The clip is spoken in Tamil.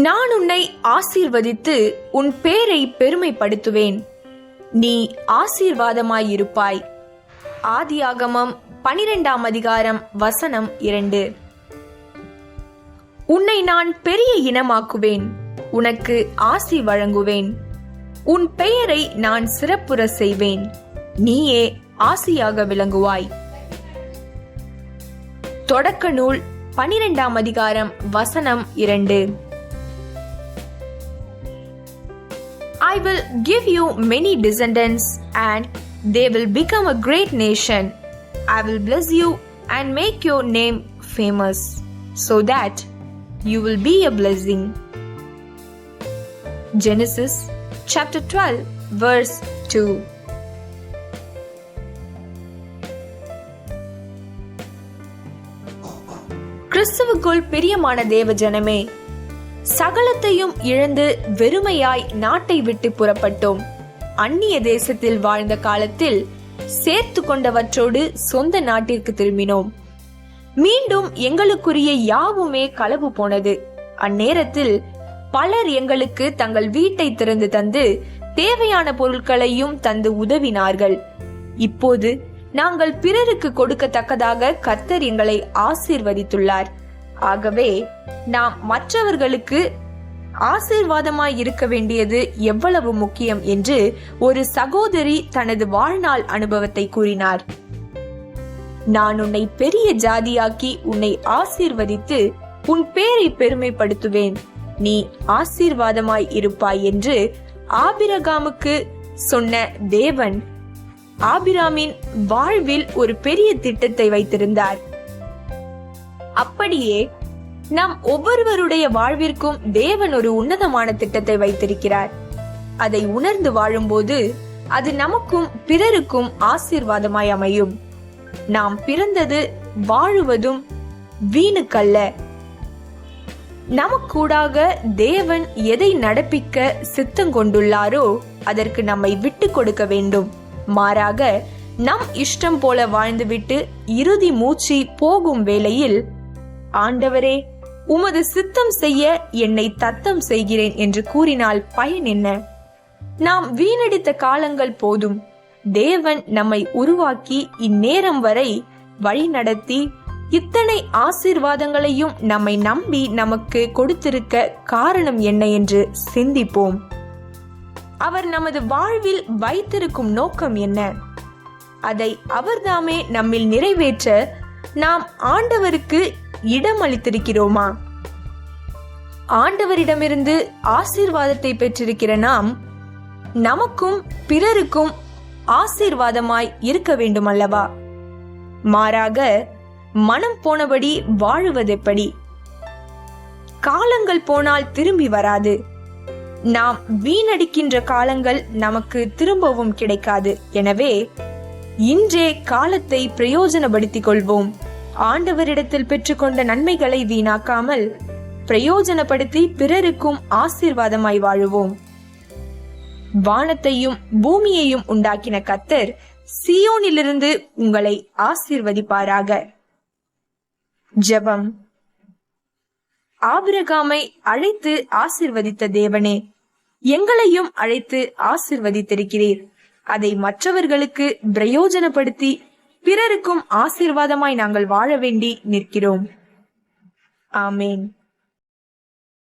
நான் உன்னை ஆசீர்வதித்து உன் பேரை பெருமைப்படுத்துவேன். நீ ஆசீர்வாதமாயிருப்பாய். ஆதியாகமம் பனிரெண்டாம் அதிகாரம் வசனம் இரண்டு. உன்னை நான் பெரிய இனமாக்குவேன். உனக்கு ஆசி வழங்குவேன். உன் பெயரை நான் சிறப்புற செய்வேன். நீயே ஆசியாக விளங்குவாய். தொடக்க நூல் பனிரெண்டாம் அதிகாரம் வசனம் இரண்டு. I will give you many descendants, and they will become a great nation. I will bless you and make your name famous, so that you will be a blessing. Genesis chapter 12, verse 2. கிறிஸ்துவுக்குள் பிரியமான தேவ ஜனமே சகலத்தையும் இழந்து வெறுமையாய் நாட்டை விட்டு புறப்பட்டோம். அந்நிய தேசத்தில் வாழ்ந்த காலத்தில் சேர்த்து கொண்டவற்றோடு சொந்த நாட்டிற்கு திரும்பினோம். மீண்டும் எங்களுக்குரிய யாவுமே களவு போனது. அந்நேரத்தில் பலர் எங்களுக்கு தங்கள் வீட்டை திறந்து தந்து தேவையான பொருட்களையும் தந்து உதவினார்கள். இப்போது நாங்கள் பிறருக்கு கொடுக்கத்தக்கதாக கர்த்தர் எங்களை ஆசீர்வதித்துள்ளார். ஆகவே நாம் மற்றவர்களுக்கு ஆசீர்வாதமாய் இருக்க வேண்டியது எவ்வளவு முக்கியம் என்று ஒரு சகோதரி தனது வாழ்நாள் அனுபவத்தை கூறினார். நான் உன்னை பெரிய ஜாதியாக்கி உன்னை ஆசீர்வதித்து உன் பேரை பெருமைப்படுத்துவேன். நீ ஆசீர்வாதமாய் இருப்பாய் என்று ஆபிரகாமுக்கு சொன்ன தேவன் ஆபிராமின் வாழ்வில் ஒரு பெரிய திட்டத்தை வைத்திருந்தார். அப்படியே நாம் ஒவ்வொருவருடைய வாழ்விற்கும் தேவன் ஒரு உன்னதமான திட்டத்தை வைத்திருக்கிறார். அதை உணர்ந்து வாழும்போது அது நமக்கும் பிறருக்கும் ஆசீர்வாதமாய் அமையும். நாம் பிறந்தது வாழுவதும் வீணுக்கல்ல. நமக்கூடாக தேவன் எதை நடப்பிக்க சித்தம் கொண்டுள்ளாரோ அதற்கு நம்மை விட்டு கொடுக்க வேண்டும். மாறாக நம் இஷ்டம் போல வாழ்ந்துவிட்டு இறுதி மூச்சு போகும் வேளையில் ஆண்டவரே உமது சித்தம் செய்ய என்னை தத்தம் செய்கிறேன் என்று கூறினால் பயன் என்ன? நாம் வீணடித்த காலங்கள் போதும். தேவன் நம்மை உருவாக்கி இந்நேரம் வரை வழி நடத்தி இத்தனை ஆசீர்வாதங்களையும் நம்மை நம்பி நமக்கு கொடுத்திருக்க காரணம் என்ன என்று சிந்திப்போம். அவர் நமது வாழ்வில் வைத்திருக்கும் நோக்கம் என்ன? அதை அவர்தாமே நம்மில் நிறைவேற்ற நாம் ஆண்டவருக்கு இடம் அளித்திருக்கிறோமா ஆண்டவரிடமிருந்து ஆசீர்வாதத்தை பெற்றிருக்கிற நாம் நமக்கும் பிறருக்கும் ஆசீர்வாதமாய் இருக்க வேண்டும் அல்லவா மாறாக மனம் போனபடி வாழுவதெப்படி? காலங்கள் போனால் திரும்பி வராது. நாம் வீணடிக்கின்ற காலங்கள் நமக்கு திரும்பவும் கிடைக்காது. எனவே இன்றே காலத்தை பிரயோஜனப்படுத்திக் கொள்வோம். ஆண்டவரிடத்தில் பெற்றுக்கொண்ட நன்மைகளை வீணாக்காமல் பிரயோஜனப்படுத்தி பிறருக்கும் ஆசீர்வாதமாய் வாழுவோம். வானத்தையும் பூமியையும் உண்டாக்கின கத்தர் சியோனிலிருந்து உங்களை ஆசீர்வதிப்பாராக. ஜெபம். ஆபிரகாமை அழைத்து ஆசிர்வதித்த தேவனே எங்களையும் அழைத்து ஆசிர்வதித்திருக்கிறீர். அதை மற்றவர்களுக்கு பிரயோஜனப்படுத்தி பிறருக்கும் ஆசீர்வாதமாய் நாங்கள் வாழ வேண்டி நிற்கிறோம். ஆமேன்.